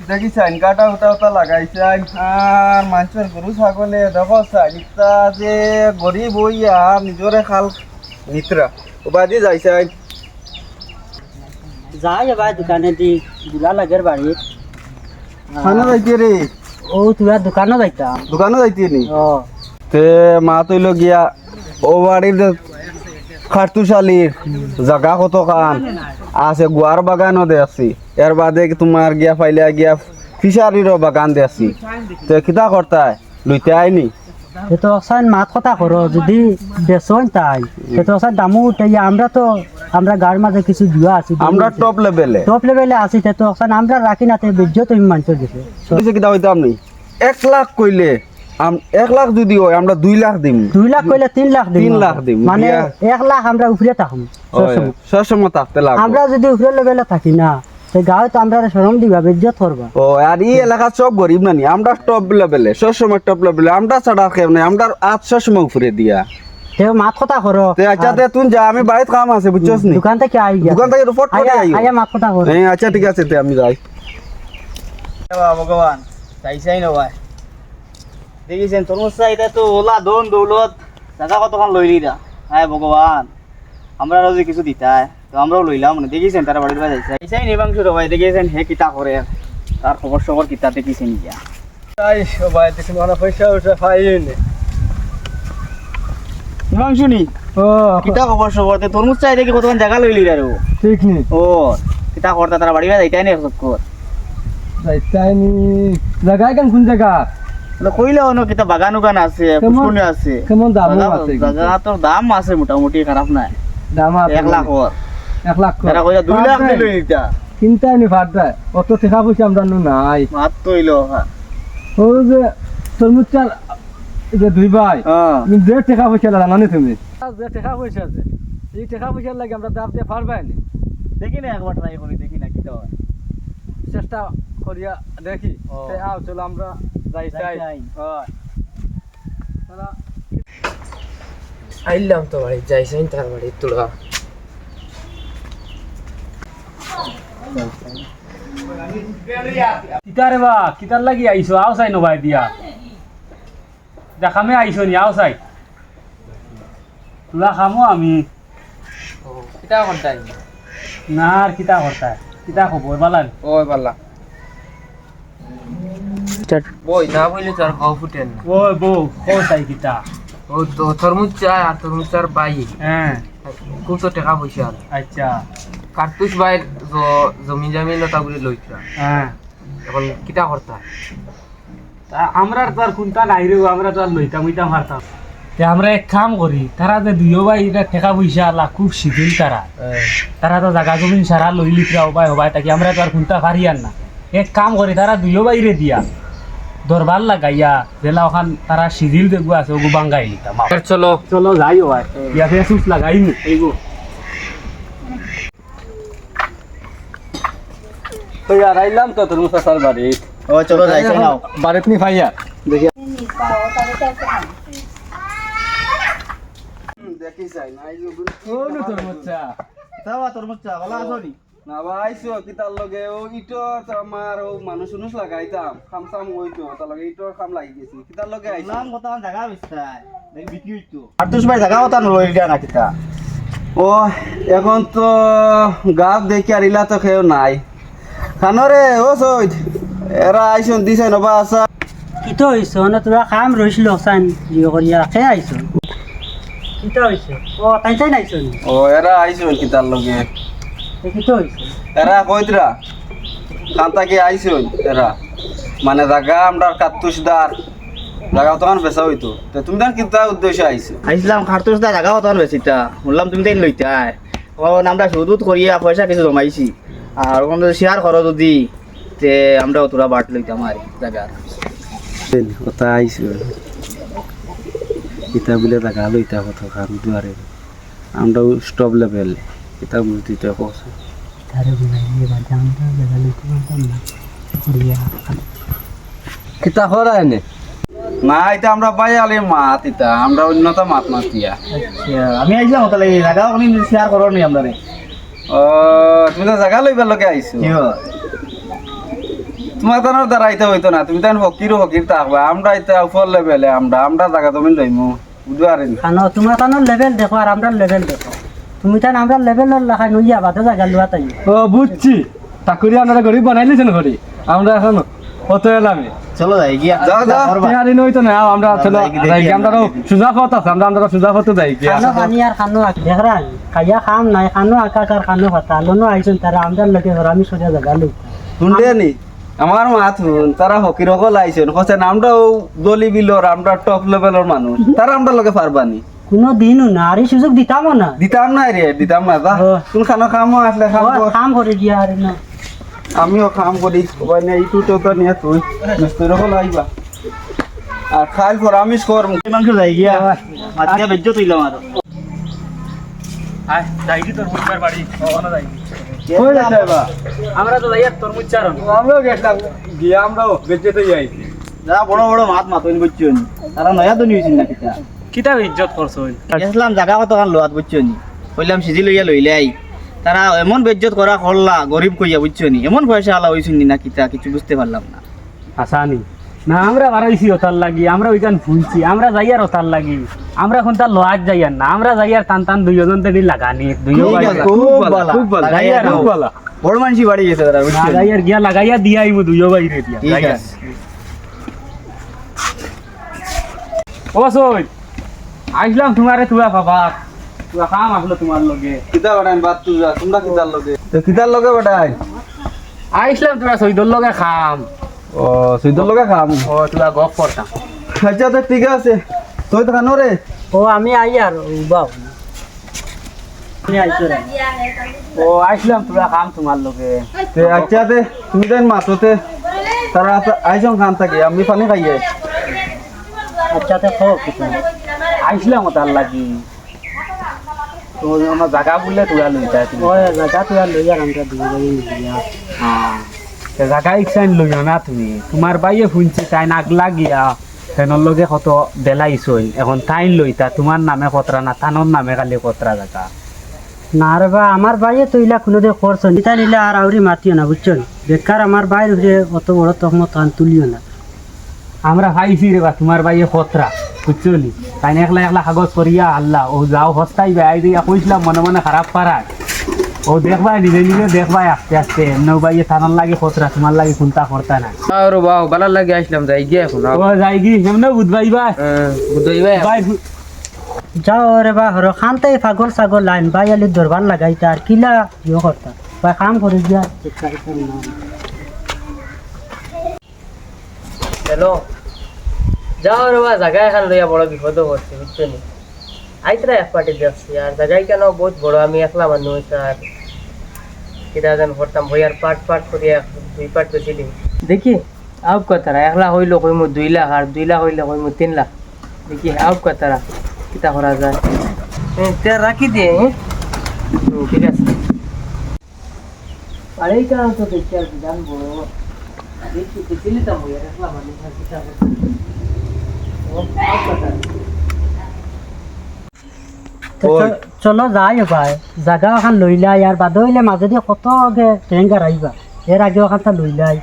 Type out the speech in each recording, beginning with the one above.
দেখি চাইন কাটা উটা উটা লাগাইছাই আর মানুষের গরু ছাগলে দেখো চাইনিটা যে গরিব হইয়া নিজরে খাল মিত্রা। ওবাদি যাইছাই যাই এবার দোকানে দি বুলা লাগের বাড়ি খানা যাইতে রে ও তোরা দোকানও যাইতাম দোকানে যাইতে নি? ও তে মা তৈল গিয়া ও বাড়ির খাটুশালির জাগা কত খান আছে গুয়ার বাগানও দে আছি। এর বাদে তোমার গিয়া পাইলে গিয়া ফিশারিরও বাগান দে আছি। তে কিতা করতায় লইতে আইনি? সে তো অসান মাত কথা করো যদি বেসন তাই। সে তো অসান দামও উঠে আমরা তো আমরা গার মাঝে কিছু দিয়া আছি। আমরা টপ লেভেলে টপ লেভেলে আছি সে তো অসান আমরা রাখি না তুমি মানুষের দিছে। দিছে কিতা হইতাম নি? এক লাখ কইলে এক লাখ যদি হয় আমরা দুই লাখ দিম। দুই লাখ কইলে তিন লাখ দিম। তিন লাখ দিম। মানে এক লাখ আমরা উপরে থাকুম। সবসময়। সবসময় থাকতে লাগ আমরা যদি উপরে লেভেলে থাকি না তো সরম দিবা বেজ্য করবা। ও আর এই এলাকা সব গরিব নানি আমরা টপ লেভেলে সবসময় টপ লেভেলে আমরা ছাড়া খেয়ে নাই আজ উপরে দিয়া। সে মাত কথা করো। তে আচ্ছা তে তুই যা আমি বাড়িতে কাম আছে বুঝছস নি? দোকান থেকে আই গিয়া। দোকান থেকে রিপোর্ট করে আয়া আইও। আয়া মাত কথা করো। হ্যাঁ আচ্ছা ঠিক আছে তে আমি যাই। ভগবান চাইছাই নবাই দেখিছেন তরমুজ চা এটা তো ওলা দন দৌলত। জায়গা কতক্ষণ লইলি না হ্যাঁ ভগবান আমরা যে কিছু তো আমরাও লইলাম মানে। দেখিছেন তারা বাড়ির বাড়ি যাইছে। নিবাংশ ভাই দেখিছেন হে কিতা করে তার খবর সবর কিতা দেখিছেন গিয়া তাই সবাই মানে পয়সা উঠে পাইনি নিবাংশু নি ও কিতা খবর সবর তে তরমুজ চাই দেখি কতক্ষণ জায়গা লইলি রে ঠিক নি? ও কিতা করতে তারা বাড়ি যাইতাই না কর যাইতাইনি জায়গা কেন কোন জায়গা কইলে কিতা বাগান উগান আছে কেমন- পুষ্করণী আছে। কেমন দামও আছে জাগা তোর দাম আছে মোটামুটি খারাপ নাই। দাম এক লাখ ওর এক লাখ তারা কইয়া দুই লাখ দিল এটা চিন্তাই নি ভাত অত টাকা পয়সা আমরা নু নাই। মাত্র হইল ও যে তরমুজ যে দুই ভাই তুমি যে টাকা পয়সা তুমি? যে টাকা পয়সা আছে এই টাকা লাগে আমরা দাম দিয়ে পারবাই নি দেখি না একবার ট্রাই করি দেখি না কি হয়। চেষ্টা করিয়া দেখি। আও চলো আমরা হয়। আইলাম তো বাড়ি যাইছেন তার বাড়ি তোরা। কিতারে বা কিতার লাগি আইছো? আও চাই নবাই দিয়া। দেখামে আইছো নি আও চাই। তোরা খামো আমি। কিতা করতাই? না আর কিতা করতা কিতা খবর বালান? ওই পাল্লা বই না বইলে তোর খাওয়া ফুটেন না। ওই বউ কো চাই কিতা? ও তো তরমুজ আর তরমুজ চার বাই। হ্যাঁ। খুব তো টাকা পয়সা আচ্ছা। কার্তুস বাইর জমি জামি লতা বলে হ্যাঁ। এখন কিতা করতা? তা আমরা তো আর কোনটা নাই রে আমরা তো আর লইতাম আমরা এক কাম করি তারা যে দুইও ভাই এটা টেকা পয়সা আলা খুব শিখিল তারা। তারা তো জাগা জমিন সারা লই লিখরা হবাই হবাই তাকে আমরা তো আর কোনটা পারি আর না। এক কাম করি তারা দুইও বাইরে দিয়া। দরবার লাগাইয়া জেলা ওখান তারা সিজিল দেখব আছে ওগু বাঙ্গাই লিতাম চলো। চলো যাই হয় ইয়া ফের সুস লাগাই নি। এইগো। তো আর আইলাম তো তরমুজ চাষার বাড়ি। ও চলো যাইছে নাও। বাড়িত নি ভাইয়া। দেখি। দেখি চাই না এই কোন তরমুজ চা? তাও তরমুজ চা ভালো আছো নি? না ভাইছো কিতার লগে ও ইটর তো আমার ও মানুষ উনুস লাগাইতাম। খাম সাম হইতো তার লগে ইটর খাম লাগি গেছি। কিতার লগে আইছো? নাম কত জায়গা বিস্তায় দেখ বিক্রি হইতো আর তুই ভাই জায়গা কত লই দিয়া না কিতা ও এখন তো গাছ দেখি আর ইলা তো খেয়েও নাই। খানরে ও সৈদ এরা আইসন দিছে নবা আসা কিতো হইছো না তোরা কাম রইছিল সান জিও করিয়া খে আইছো। কিতো হইছো ও তাই তাই নাইছো ও এরা আইসন কিতার লগে। এ কিতো হইছো এরা কইতরা? খান্তা কি আইসন এরা? মানে জাগা আমরা কাতুসদার জাগা তখন বেচা হইতো। তো তুমি তখন কিতা উদ্দেশ্য আইছো। আইছিলাম খারতুস দা জায়গা কত বেশিটা বললাম তুমি তাই লইতাই ও আমরা সুদুত করিয়া পয়সা কিছু জমাইছি। আর ওখান যদি শেয়ার করো যদি তে আমরা তোরা বাট লইতাম আর জায়গা কথা আইসো কিতা বলে জাগা লইতা কত খান দুয়ারে। আমরা স্টপ লেভেল। মূর্তিটা কছে তারে বুঝাই নিয়ে বা জানতা জায়গা লইতে পারতাম না করিয়া কিতা করা এনে না এটা আমরা পাই আলি মাত এটা আমরা অন্যতা মাত মাতিয়া। আচ্ছা আমি আইছিলাম তাহলে জায়গা ওখানে শেয়ার করো নি আমরা ও তুমি তো জায়গা লইবার লগে আইছো। তোমার তানোর দাঁড়াইতে হইতো না তুমি তান ফকির ফকির থাকবা। আমরা এটা উপর লেভেলে আমরা আমরা জায়গা তুমি লইমু। বুঝতে পারিনি। তোমার কানো লেভেল দেখো আর আমরা লেভেল দেখো। তুমি তান আমরা লেভেলের লেখা নইয়া বাদে জায়গা লুয়া তাই। ও বুঝছি। চাকরি আপনারা গরিব বানাইলেছেন ঘরে আমরা এখন অত এলামে। চলো যাই গিয়া। যাও, যাও। করবা। নই তো না আমরা চলো যাই আমরা সুজা পথ আছে। আমরা আমরা সুজা পথ যাই কি খানো পানি আর খানো দেখরা খাইয়া খাম নাই খানো আঁকা আর খানো পাতা লোনো আইসুন তারা আমরা লগে ঘর আমি সরিয়া জায়গা লই শুনলে নি আমার মাথুন তারা ফকির সকল আইছেন হচ্ছেন আমরাও দলি বিলর আমরা টপ লেভেলের মানুষ তারা আমরা লগে পারবানি কোনো দিনও না আর সুযোগ দিতামও না। দিতাম না রে দিতাম না যা ও। কোন খানো খামো আসলে খাম কাম করে গিয়া আর না। আমিও খাম করি সবাই না এইটু তো নিয়ে তুই মিস্ত্রি সকল আইবা আর খাইল পর আমিষ কর মাংস যাই গিয়া। মাছ দিয়া বেজ্জ তুইলাম আর। যাইকি তোর মুচার বাড়ি। ওখানে যাই কই যাচ্ছে বা আমরা তো যাই তোর মুচারন আমরাও গেছিলাম। গিয়ে আমরাও বেঁচে যাই যারা বড় বড় মাছ মাতইন বুঝছেন। তারা নয়া তো নিয়েছেন না কিতা কিতাব ইজ্জত করছ গেছিলাম জায়গা কত কান লোয়াত বুঝছেন কইলাম সিজি লইয়া লইলে আই তারা এমন বেজ্জত করা করলা গরিব কইয়া বুঝছেন এমন পয়সা আলা হইছেন না কিতা কিছু বুঝতে পারলাম না। আসানি না আমরা বাড়াইছি ওতার লাগি আমরা ওইখান ভুলছি আমরা যাই আর ওতার লাগি। আমরা এখন তার লোহার যাই আর না আমরা যাই আর টান টান দুইজন তেদি লাগানি। বড় মানসি বাড়ি গেছে তারা বুঝছেন আর গিয়া লাগাইয়া দিয়া আইবো দুইও বাইরে দিয়া ঠিক আছে। ও সই আইসলাম তোমারে তুয়া বাবা। তুয়া কাম আসলো তোমার লগে। কিতা বাটাইন বাদ তুই যা তোমরা কিতার লগে? তো কিতার লগে বাটাই? আইসলাম তোরা সৈদর লগে খাম। ও সুইদর লগে খাম? ও তোরা গপ করতাম আচ্ছা তো ঠিক আছে। তুই তো খানো রে? ও আমি আই আর রে ও আইসলাম তোরা খাম তোমার লগে। তে আচ্ছা তে তুমি দেন মাত্রতে। তারা খান থাকি আমি পানি খাইয়ে। আচ্ছা তে খাও কিছু। আইসলাম ওটার লাগি। তো আমার জায়গা বললে তোরা লইতা তুমি। ও জায়গা তুই আর লই আর আমরা দুই বাড়ি মিলিয়া হ্যাঁ জায়গা ইচ্ছাইন লইও না তুমি। তোমার বাইয়ে শুনছি তাই নাক লাগিয়া ফেনের লগে কত বেলাইছই। এখন তাইন লইতা তোমার নামে কতরা না তানোর নামে খালি কতরা জায়গা না রে বা আমার বাইয়ে তৈলা কোনো দে করছ নিতা নিলে আর আউরি মাতিও না? বুঝছ বেকার আমার বাইর অত বড় কান তুলিও না আমরা ভাইছি রে বা তোমার বাইয়ে কতরা বুঝছ তাই একলা একলা কাগজ করিয়া আল্লাহ ও যাও হস্তাই বেআই দিয়া কইছিলাম মনে মনে খারাপ পারায় ও দেখবাই নিজে নিজে দেখবাই আস্তে আস্তে। এমনি বাইয়ে থানার লাগে কতরা তোমার লাগে কোনটা করতা না আর বাও বালার লাগে আসলাম যাই গিয়ে এখন ও যাই কি এমনি বুধবাইবা বুঝাইবাই বাই যাও রে বা হর খানতে পাগল ছাগল লাইন বাই আলি দরবার লাগাইতা আর কিলা ইয়ে করতা বা কাম করে দিয়া। হ্যালো যাও রে বা জায়গা এখান লইয়া বড় বিপদ করছে বুঝছ নি আইতরা এক পার্টি যাচ্ছি আর জায়গায় কেন? বহুত বড়, আমি একলা মানুষ, আর কিরা যেন করতাম বইয়ার পাট পাট করিয়া দুই পাট বেশি দিন দেখি আউট কথারা একলা হইল কইমু দুই লাখ, আর দুই লাখ হইলে কইমু তিন লাখ। দেখি আউট কথারা কিতা করা যায়? হ্যাঁ রাখি দিয়ে ঠিক আছে। আর কারণ তো দেখছি আর বিধান বড় দেখি দেখি নিতাম বইয়ার একলা মানুষ, আর কিতা করতাম ও আউট কথারা ওই। চলো যাই ভাই জাগা এখন লইলাই আর বাদ হইলে মাজেদি কত আগে টেঙ্গার আইবা এর আগে ওখানটা লইলাই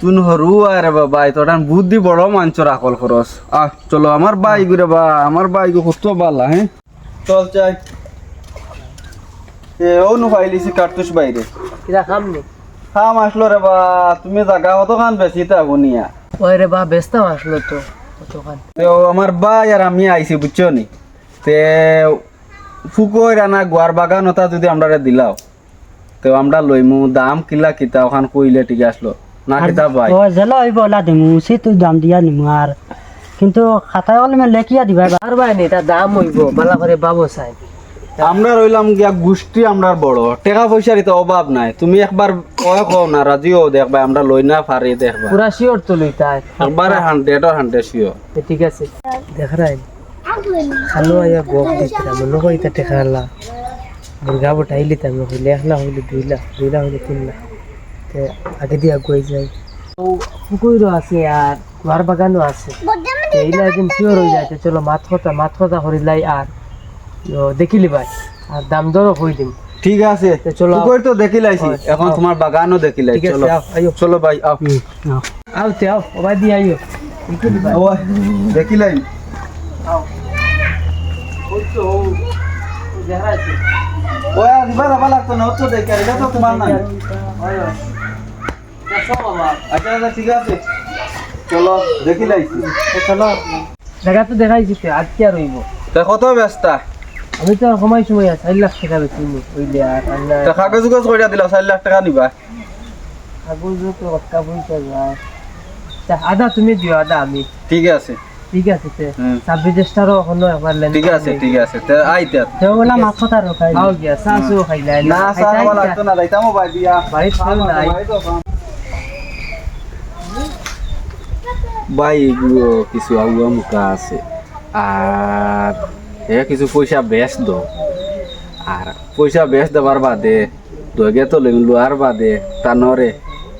তুন হরু আরে বাবা তোর বুদ্ধি বড় মাঞ্চর আকল খরচ আহ চলো আমার বাই গুরে বা আমার বাই গো কত বালা হ্যাঁ চল চাই। এ ও নু ফাইলিছি কার্তুস বাইরে কিরা খাম নি? খাম আসলো রে বা তুমি জাগা কত খান বেশি তা বনিয়া? ওই রে বা ব্যস্ত আসলো তো। তে আমার ভাই আর আমি আইছি বুঝছ নি? তে ফুকই রানা গোয়ার বাগান ওটা যদি আমরা দিলাও তো আমরা লইমু দাম কিলা কিতা ওখান কইলে ঠিক আসলো। না কিতা ভাই? ও জেলা হইব লা দিমু সে তুই দাম দিয়া নিমু আর। কিন্তু খাতায় কলমে লেখিয়া দিবা আর ভাই নি তার দাম হইব মালা করে বাবু চাই। আমরা রইলাম গিয়া গোষ্ঠী আমরার বড়। টাকা পয়সার তো অভাব নাই। তুমি একবার কয় কও না রাজিও দেখবা আমরা লই না পারি দেখবা। পুরা শিওর তো লই তাই। একবারে হান্ড্রেড আর হান্ড্রেড শিও ঠিক আছে। দেখ রাই খালো আয়া গপ দিছিলাম মনে করি তা টেকা আল্লাহ মুরগা বটাইলি তাই আমি হইলে এক লাখ হইলে দুই লাখ দুই লাখ হইলে তিন লাখ। তে আগে দিয়ে আগুয়াই যাই। ও পুকুরও আছে আর ঘর বাগানও আছে। এইলা একদিন শিওর হয়ে যায় চলো মাছ কথা মাছ কথা হরিলাই আর। দেখিলি ভাই আর দাম দরও হই দিম। ঠিক আছে। তো চলো। পুকুর তো দেখি লাইছি এখন আও। তোমার বাগানও দেখি লাই চলো। আইও। চলো ভাই আও। আও। তে আও ওবাই দিয়ে আইও। দেখি লাই ওই দিবা যাবা লাগতো না তো দেখি আর এটা তো তোমার নাই। আচ্ছা আচ্ছা ঠিক আছে। চলো দেখি লাইছি চলো। জায়গা তো দেখাইছি তো আজকে আর রইব তা কত ব্যস্ত। আমি তো সময় সময় চার লাখ টাকা বেশি আর আল্লাহ কাগজ উগজ কইরা দিলা চার লাখ টাকা নিবা কাগজ তো কথা বলতে যায় আদা তুমি দিও আদা আমি। ঠিক আছে। ঠিক আছে তে হাজারও হলো আমার লেন ঠিক আছে ঠিক আছে তে আইতে সেগুলা মাছ কথা রখাই খাও গিয়া খাইলাই না দিয়া। নাই। ভাই এগুলো কিছু আগুয়া মুখা আছে। আর কিছু পয়সা বেশ দো। আর পয়সা বেশ দেবার বাদে দগে তো লোয়ার বাদে তানরে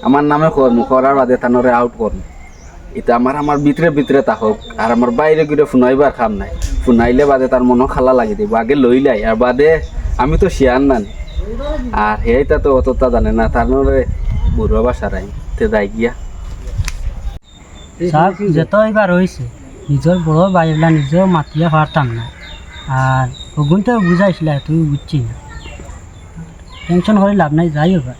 আমার নামে করমু করার বাদে তানরে আউট করমু এটা আমার আমার ভিতরে ভিতরে তাহক আর আমার বাইরে ঘুরে ফুনাইবার খাম নাই। ফুনাইলে বাদে তার মনও খালা লাগি দিব, আগে লইলাই আর বাদে আমি তো শিয়ার নানি। আর হেইটা তো অতটা জানে না তারপরে বুড়ো বাসারাই তে যাই গিয়া। সব যত এবার হয়েছে নিজের বড় বাইরলা নিজেও মাতিয়ে পারতাম না। আর ওগুন তো বুঝাইছিল তুমি বুঝছি না টেনশন হলে লাভ নাই যাই এবার